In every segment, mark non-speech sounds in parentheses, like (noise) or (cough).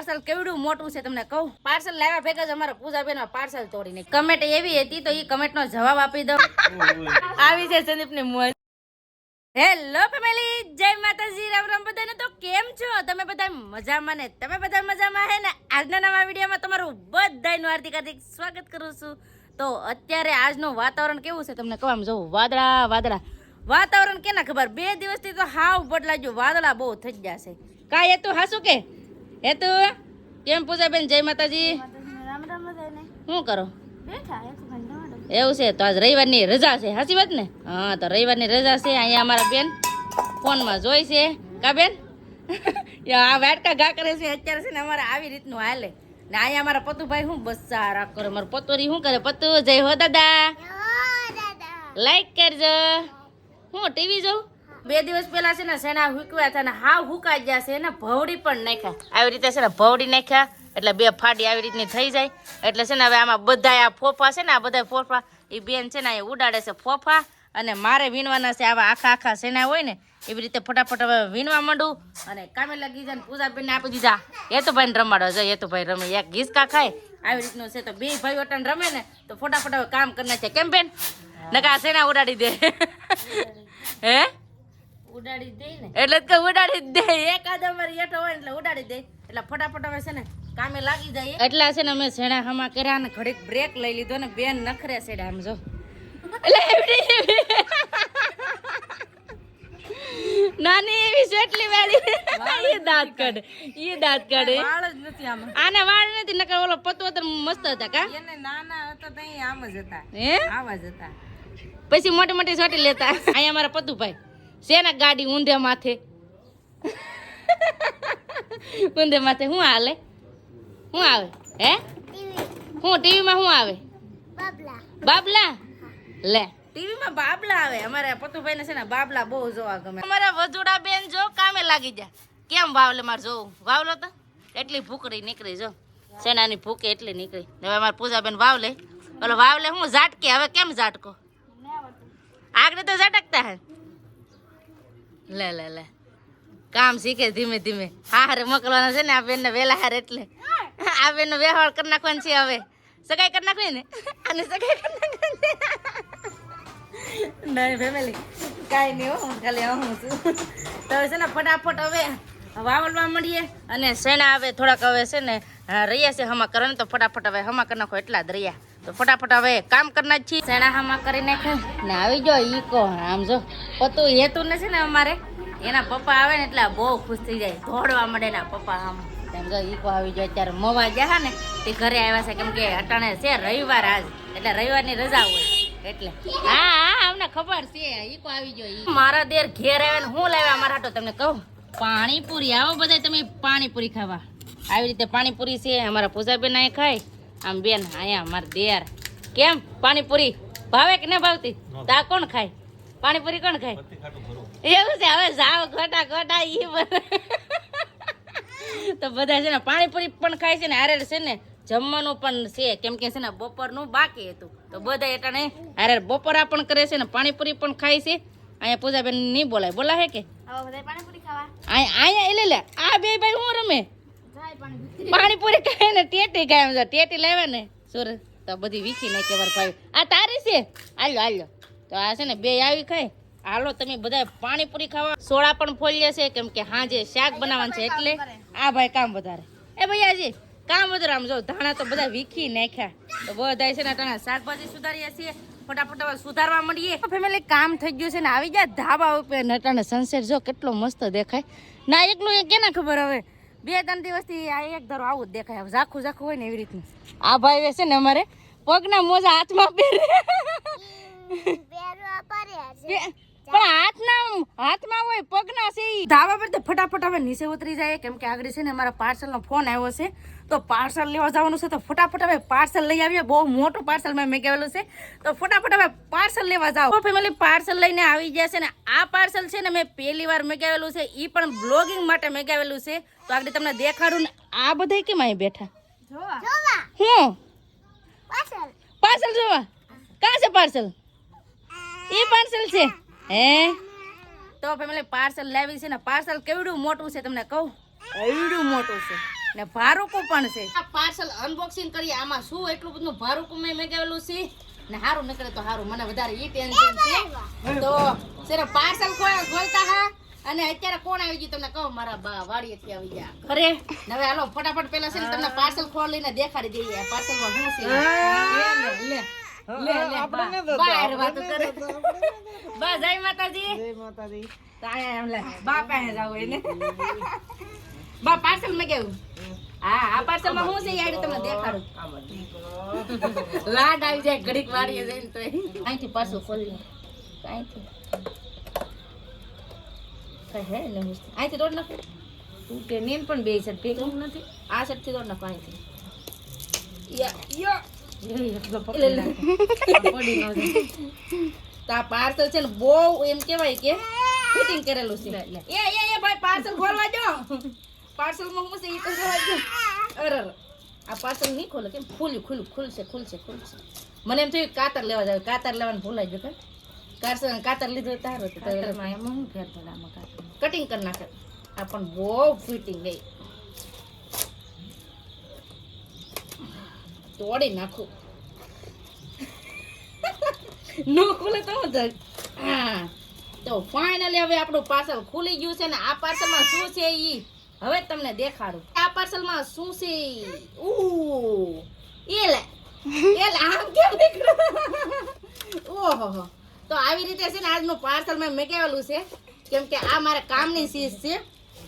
Parcel કેવડું મોટું છે તમને કહું? પાર્સલ લાવ્યા ભેગા જ અમારા પૂજાબેન પાર્સલ તોડીને. કમેન્ટ એવી હતી તો એ કમેન્ટ નો જવાબ આપી દો આવી છે સંદીપની મોજ. હેલો ફેમિલી જય માતાજી રામ રામ બધાને તો કેમ છો? તમે બધા મજામાં ને તમે બધા મજામાં હે ને? આજના નવા વિડીયોમાં તમારું બધાનું હાર્દિક હાર્દિક સ્વાગત કરું છું. તો અત્યારે આજનું વાતાવરણ કેવું છે તમને કહું આમ જોવું વાદળા વાદળા. વાતાવરણ કેના ખબર? બે દિવસથી તો હાવ બદલાજો વાદળા બહુ થઈ ગયા છે. કાંઈ હેતુ હાસુ કે? હેતુ કેમ પૂજાબેન જય માતાજી? શું કરો? એવું છે તો આજ રવિવારની રજા છે સાચી વાત ને? હા તો રવિવારની રજા છે અહીંયા અમારા બેન ફોનમાં જોઈ છે. કા બેન? (laughs) આ વાટકા ઘા કરે છે અત્યારે છે ને અમારે આવી રીતનું હાલે. ને અહીંયા અમારા પતુભાઈ શું બસ રાખ કરે? મારું પતોરી શું કરે? પતુ જય હો દાદા. લાઈક કરજો. હું ટીવી જોઉં? બે દિવસ પહેલા છે ને સેના હુકવ્યા હતા ને હાવ હુકાઈ ગયા છે ને ભવડી પણ નાખ્યા. આવી રીતે છે ને ભવડી નાખ્યા, એટલે બે ફાડી આવી રીતની થઈ જાય. એટલે છે ને હવે આમાં બધા આ ફોફા છે ને, આ બધા ફોફા, એ બેન છે ને એ ઉડાડે છે ફોફા. અને મારે વીણવાના છે આવા આખા આખા સેના હોય ને, એવી રીતે ફટાફટ હવે વીણવા માંડું. અને કામે લાગી જાય પૂજાબેનને આપી દીધા. એ તો ભાઈને રમાડો, જો એ તો ભાઈ રમે. એક ગીસકા ખાય. આવી રીતનું છે તો બે ભાઈ વટાણ રમે ને, તો ફટાફટ હવે કામ કરી નાખે. કેમ બેન? નકા સેના ઉડાડી દે? હે? ઉડાડી દે ને. એટલે તો કે ઉડાડી જ દે. એકાદ અમારી હેઠો હોય એટલે ઉડાડી દે. એટલે ફટાફટ હવે છે ને કામે લાગી જાય એટલા છે ને અમે સેણા હમા કર્યા ને ઘડીક બ્રેક લઈ લીધો ને બેન નખરે છે આમ જો. એટલે નાની એવી જેટલી વાળી એ દાંત કાઢે. એ દાંત કાઢે. વાળ જ નથી આમાં. આને વાળ નથી નકર ઓલો પતવો તો મસ્ત હતા કા? એને નાના હતા તો આમ જ હતા. હે? આવા જ હતા. પછી મોટી મોટી સોટી લેતા. અહીંયા મારા પતુભાઈ છે ને ગાડી ઊંધે માથે. ઊંધે માથે શું હાલે? શું આવે? હે? હું ટીવીમાં શું આવે? બાબલા. લે. ટીવીમાં બાબલા આવે. અમારા પતુભાઈ ને છે ને બાબલા બહુ જોવા ગમે. અમારા વજુડા બેન જો કામે લાગી જા કેમ વાવલે મારે જોવું? વાવલો તો? એટલી ભૂકડી નીકળી જો. સેનાની ભૂકે એટલી નીકળી. હવે અમારે પૂજાબેન વાવલે. ઓલો વાવલે હું ઝાટકે? હવે કેમ ઝાટકો? આગળ તો ઝટકતા હે. લે લે લે. કામ શીખે ધીમે ધીમે. હા, હારે મોકલવાના છે ને, આ બેનને વેલા હારે એટલે. આ બેનનો વ્યવહાર કરી નાખવાનો છે હવે. સગાઈ કરી નાખવી ને? અને સગાઈ કરી નાખવાની નહીં ફેમિલી કાંઈ નહીં હો ખાલી હું છું. તો છે ને, ફટાફટ હવે વાવલવા મળીએ અને શેણા હવે થોડાક હવે છે ને રહ્યા છે હમા કરવાને, તો ફટાફટ હવે હમા કરી નાખો એટલા જ રહ્યા. તો ફટાફટ હવે કામ કરના જ છીએ સેણાહામાં હમા કરી નાખે ને આવી જો ઈ કો આમ જો. પતું હેતું નથી ને અમારે? એના પપ્પા આવે ને એટલે બહુ ખુશ થઈ જાય. દોડવા મળે એના પપ્પા આમ. તેમ જો ઈકો આવી જાય અત્યારે મોવા ગયા ને તે ઘરે આવ્યા છે કેમ કે અટાણે છે રવિવાર આજ. એટલે રવિવારની રજા હોય. એટલે. હા હા અમને ખબર છે. ઈકો આવી જાય મારા દેર ઘેર આવે ને હું લાવ્યા અમારા હાટો તમને કહું? પાણીપુરી. આવો બધા તમે પાણીપુરી ખાવા. આવી રીતે પાણીપુરી છે. અમારા પૂજાબેન અહીં ખાય. આમ બેન અહીંયા અમારે દેર. કેમ? પાણીપુરી ભાવે કે ના ભાવતી? તા કોણ ખાય? પાણીપુરી કોણ ખાય? એવું છે હવે જાવ ખોટા ખોટા ઈ બધા. તો બધા છે ને પાણીપુરી પણ ખાય છે ને હારે છે ને જમવાનું પણ છે. કેમ કે છે ને બપોરનું બાકી હતું. તો બધા એટલે હારે બપોરા પણ કરે છે ને પાણીપુરી પણ ખાય છે. અહીંયા પૂજાબેન નહીં બોલાય. બોલાય કે? અહીંયા અહીંયા એટલે લે. આ બે ભાઈ હું રમે? પાણીપુરી ખાય ને ટેટી ખાય એમ ટેટી લેવે ને. સુરત તો બધી વીખી નાખે વાર ભાઈ આ તારી છે? હાલો હાલો. તો આ છે ને બે આવી ખાય. હાલો, તમે બધા પાણીપુરી ખાવા. સોડા પણ ફોલીએ છે, કેમ કે હાજે શાક બનાવવાનું છે એટલે. આ ભાઈ કામ વધારે. એ ભાઈ આજે કામ વધારે આમ જો, ધાણા તો બધા વીખી નાખ્યા. તો બધા છે ને ટાણા શાકભાજી સુધારીએ છીએ ફટાફટ સુધારવા મળીએ ફેમિલી કામ થઈ ગયું છે ને, આવી જાય ધાબા ઉપર નટાને સનસેટ જો કેટલો મસ્ત દેખાય. ના એકલું એ કેને ખબર હવે? બે ત્રણ દિવસથી આ એક ધરો આવું જ દેખાય. ઝાખું ઝાખું હોય ને એવી રીતનું. આ ભાઈ છે ને અમારે પગના મોજા હાથમાં પહેરે. પણ હાથના હાથમાં હોય પગના છે ઈ. ધાબા પર તો ફટાફટ હવે નીચે ઉતરી જાય. કેમ કે આગળ છે ને અમારા પાર્સલનો ફોન આવ્યો છે. તો પાર્સલ લેવા જવાનું છે તો ફટાફટ હવે પાર્સલ લઈ આવીએ. બહુ મોટું પાર્સલ મેં મેગાવેલું છે. તો ફટાફટ હવે પાર્સલ લેવા જાઓ. ફેમિલી પાર્સલ લઈને આવી ગયા છે ને આ પાર્સલ છે ને મેં પહેલી વાર મેગાવેલું છે. એ પણ બ્લોગિંગ માટે મેગાવેલું છે. તો આગળ તમને દેખાડું ને આ બધા કેમ અહીં બેઠા? જોવા. હું? પાર્સલ. જોવા? કાં છે પાર્સલ? એ પાર્સલ છે? હે? તો ફેમિલી પાર્સલ લાવી છે ને પાર્સલ કેવડું મોટું છે તમને કહું? એવડું મોટું છે? ને ભારુકું પણ છે. આ પાર્સલ અનબોક્સિંગ કરીએ આમાં શું એટલું બધું ભારુકું મેં મેગાવેલું છે? ને હારું નીકળે તો હારું મને વધારે ઈ ટેન્શન છે. તો સર પાર્સલ ખોલતા હા? અને અત્યારે કોણ આવી ગયું તમને કહો? મારા બા વાડીએથી આવી ગયા. ઘરે? ને હવે હાલો ફટાફટ પેલા છે ને તમને પાર્સલ ખોલીને દેખાડી દઈએ. પાર્સલમાં શું છે? લે ને, લે લે લે બા બા હારે વાતો કરે. બા જય માતાજી. જય માતાજી. તો એમ લે બા પાસે જાવ એને. બા પાર્સલમાં કેવું? હા આ પાર્સલમાં શું છે? યાર તમને દેખાડું. લાડ આવી જાય ઘડીક વાળીએ જઈને તો અહીંથી પાછું ખોલી અહીંથી. કઈ હે ને. અહીંથી તોડ નાખો. તૂટે નીન પણ બે છે ભેગું નથી. આ સાઈડથી તોડ નાખો અહીંથી. યા યા. તો આ પાર્સલ છે ને બહુ એમ કેવાય કે ફિટિંગ કરેલું છે. એ એ એ ભાઈ પાર્સલ ખોલવા જો પાર્સલમાં હું છે એ તો જોવા જો અરે. આ પાર્સલ નહીં ખોલે કેમ? ખુલ્યું ખુલ્યું ખુલશે ખુલશે ખુલશે. મને એમ થયું કાતર લેવા જાય કાતર લેવાનું ભૂલાઈ ગયું કાર્સલ કાતર લીધું તારું કટિંગ કરી નાખે. આ પણ બહુ ફિટિંગ ગઈ તોડી નાખું. નો ખુલે તો હું. તો ફાઇનલી હવે આપણું પાર્સલ ખુલી ગયું છે ને આ પાર્સલમાં શું છે ઈ? હવે તમને દેખાડું. આ પાર્સલમાં શું છે ઉ એ લે આમ કેમ નીકળ્યું ઓહો તો આવી રીતે છે ને આજનું પાર્સલ મેં મેકેલું છે. કેમ કે આ મારા કામની ચીજ છે.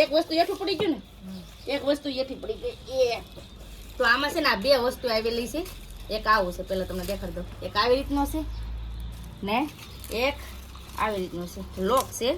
એક વસ્તુ એઠું પડી ગયું ને. એક વસ્તુ એઠી પડી ગઈ. એ તો આમાં છે ને આ બે વસ્તુ આવેલી છે. એક આવું છે પહેલાં તમને દેખાડી દઉં. એક આવી રીતનો છે ને એક આવી રીતનું છે. લોક છે.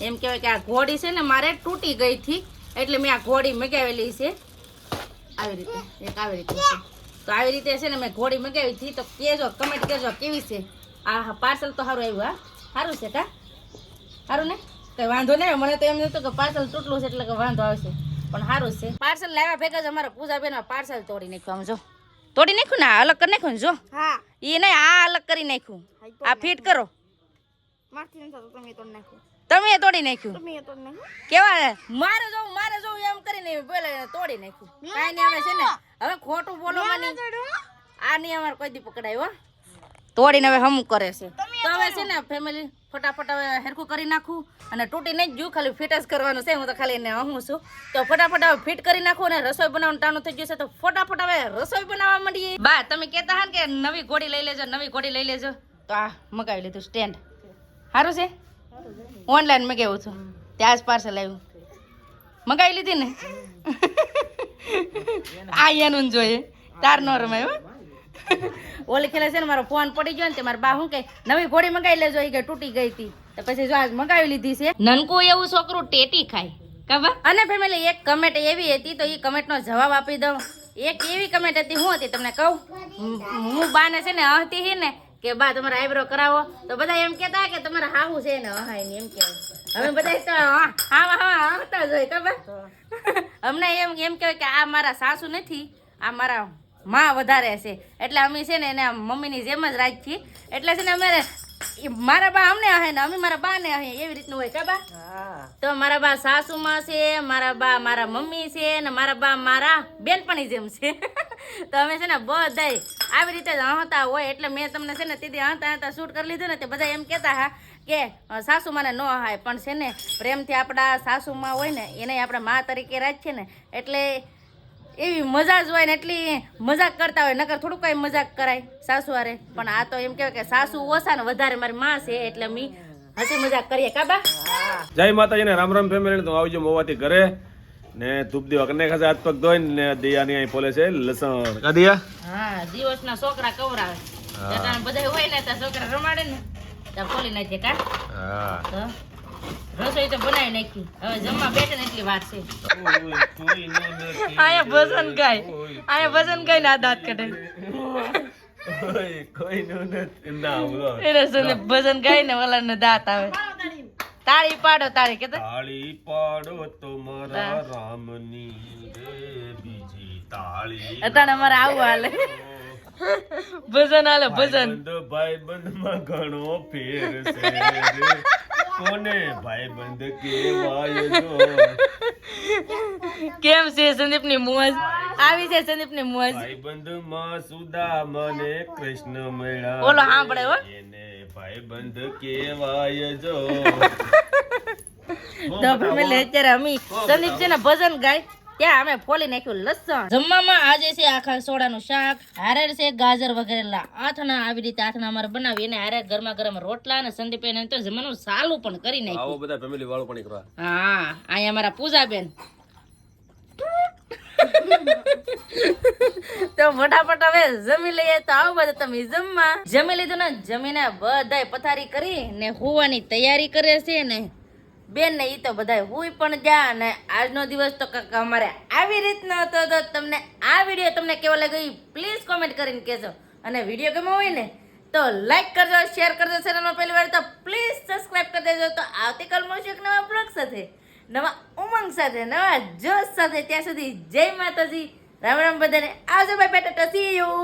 એમ કહેવાય કે આ ઘોડી છે ને મારે તૂટી ગઈ હતી એટલે મેં આ ઘોડી મગાવેલી છે. આવી રીતે, એક આવી રીતનું છે. તો આવી રીતે છે ને મેં ઘોડી મગાવી હતી તો કહેજો કમેન્ટ કહેજો કેવી છે. આ પાર્સલ તો સારું આવ્યું, હા? સારું છે કા? સારું ને? કંઈ વાંધો નહીં મને તો એમ નહોતું કે પાર્સલ તૂટલું છે એટલે કે વાંધો આવશે. પણ સારું છે. પાર્સલ લાવ્યા ભેગા જ અમારા પૂજાબેન પાર્સલ તોડી નાખ્યું આમ જો. તોડી નાખ્યું ને? અલગ કરી નાખ્યું જો? હા. એ નહીં આ અલગ કરી નાખ્યું. આ ફિટ કરો. તમે તોડી નાખ્યું. કેવા? મારે જવું મારે જવું એમ કરીને પેલા તોડી નાખ્યું. કાંઈ નહીં આવે છે ને હવે ખોટું બોલવાની. આ નહીં અમારે કોઈ દી પકડાય હો. તોડીને હવે હમ કરે છે. હવે છે ને ફેમિલી ફટાફટ હવે હેરખું કરી નાખું અને તૂટી નહીં જ ખાલી ફિટ જ કરવાનું છે. હું તો ખાલી એને હું છું. તો ફટાફટ હવે ફિટ કરી નાખું અને રસોઈ બનાવવાનું ટાણું થઈ ગયું છે, તો ફટાફટ હવે રસોઈ બનાવવા માંડીએ. બા, તમે કહેતા હા કે નવી ઘોડી લઈ લેજો, નવી ઘોડી લઈ લેજો. તો આ મગાવી લીધું સ્ટેન્ડ સારું છે? ઓનલાઈન મગાવ્યું છું. ત્યાં જ પાર્સલ આવ્યું. મગાવી લીધી ને? (laughs) આ એનું જોઈએ. તાર નો રમાય ઓલી ખેલે છે ને મારો ફોન પડી ગયો ને તે મારા બા શું કે નવી ઘોડી મંગાવી લેજો. એ કે તૂટી ગઈ હતી. તો પછી જો આજ મંગાવી લીધી છે. નનકું એવું છોકરું ટેટી ખાય ખબર અને ફેમિલી એક કમેન્ટ એવી હતી તો એ કમેન્ટનો જવાબ આપી દઉં. એક એવી કમેન્ટ હતી હું હતી તમને કહું? હું- બાને છે ને હતી હી ને કે બા તમારા આઈબ્રો કરાવો. તો બધા એમ કહેતા કે તમારા હાવું છે ને હાય ને એમ કહેવાય. હવે બધા તો હા હા હા આવતા જ હોય ખબર (laughs) અમને એમ એમ કહેવાય કે આ મારા સાસુ નથી આ મારા માં વધારે છે. એટલે અમે છે ને એને મમ્મીની જેમ જ રાખી એટલે છે ને અમે મારા બા અમને હે ને અમે મારા બા ને હે એવી રીતનું હોય કા બા? તો મારા બા સાસુમાં છે મારા બા મારા મમ્મી છે ને મારા બા મારા બેનપણી જેમ છે. (laughs) તો અમે છે ને બધાય આવી રીતે જ હંતા હોય. એટલે મેં તમને છે ને તીધી હંતા હંતા શૂટ કરી લીધું ને તે બધા એમ કહેતા હા કે સાસુ સાસુમાને ન હાય. પણ છે ને પ્રેમથી આપણા સાસુમાં હોય ને એને આપણે મા તરીકે રાખીએ ને એટલે એવી મજા જ હોય ને એટલી મજાક કરતા હોય નકર થોડું કઈ મજાક કરાય સાસુ હારે પણ આ તો એમ કહેવાય કે સાસુ ઓછા ને વધારે મારી માં છે એટલે મી હસી મજાક કરીએ. કાબા જય માતાજી ને રામ રામ ફેમિલી તો આવજો મોવાથી ઘરે. ને ધૂપ દીવા કને ખાસે હાથ પગ ધોઈ ને દિયાની અહીં પોલે છે લસણ. કા દિયા? હા દિવસના છોકરા કવરાવે. બધા હોય ને ત્યાં છોકરા રમાડે ને તો ખોલી નાખે કા? હા. રસોઈ તો બનાવી નાખી. હવે જમવા બેઠે ને એટલી વાત છે. આયા ભજન ગાય. આયા ભજન ગાય ના દાંત કાઢે. કોઈ નું નથી ના બોલો. એને ભજન ગાય ને ઓલા ને દાંત આવે. તાળી. પાડો તાળી કે તાળી પાડો તો મારા રામની બીજી તાળી. અત્યારે અમારે આવું હાલે. ભજન આલે ભજન. ભાઈ બંધમાં ઘણો ફેર છે કોને ભાઈ બંધ કેવાય જો કેમ છે સંદીપની મોજ? આવી છે સંદીપની મોજ. ભાઈબંધમાં સુદામને કૃષ્ણ મળ્યા બોલો સાંભળે હો. એને ભાઈબંધ કેવાય જો તો ફેમિલી લેચર અમી. સંદીપ છે ને ભજન ગાય. ત્યાં અમે ફોલી નાખ્યું લસણ. જમવામાં આજે છે આખા સોડાનું શાક હારેર છે ગાજર વગેરે લા આથણા આવી રીતે આથણા અમારે બનાવી અને હારે ગરમા ગરમ રોટલા અને સંદીપ તો જમવાનું સાલું પણ કરી નાખ્યું. આવો બધા ફેમિલી વાળું પણ કરવા હા અહીંયા અમારા પૂજાબેન. તો ફટાફટ હવે જમી લઈએ. તો આવો બધા તમે જમવા. જમી લીધું ને જમીને બધાય પથારી કરી ને હોવાની તૈયારી કરે છે ને બેન ને એ તો બધાય હુઈ પણ જા અને આજનો દિવસ તો અમારે આવી રીતનો હતો તો તમને આ વીડિયો તમને કેવો લાગ્યો એ પ્લીઝ કોમેન્ટ કરીને કહેજો. અને વીડિયો ગમ્યો હોય ને, તો લાઈક કરજો શેર કરજો ચેનલમાં પહેલી વાર તો પ્લીઝ સબસ્ક્રાઇબ કરી દેજો. તો આવતીકાલ મળશું એક નવા બ્લોગ સાથે, નવા ઉમંગ સાથે, નવા જોશ સાથે. ત્યાં સુધી જય માતાજી. રામ રામ બધાને. આવજો ભાઈ બેટા ટસી યુ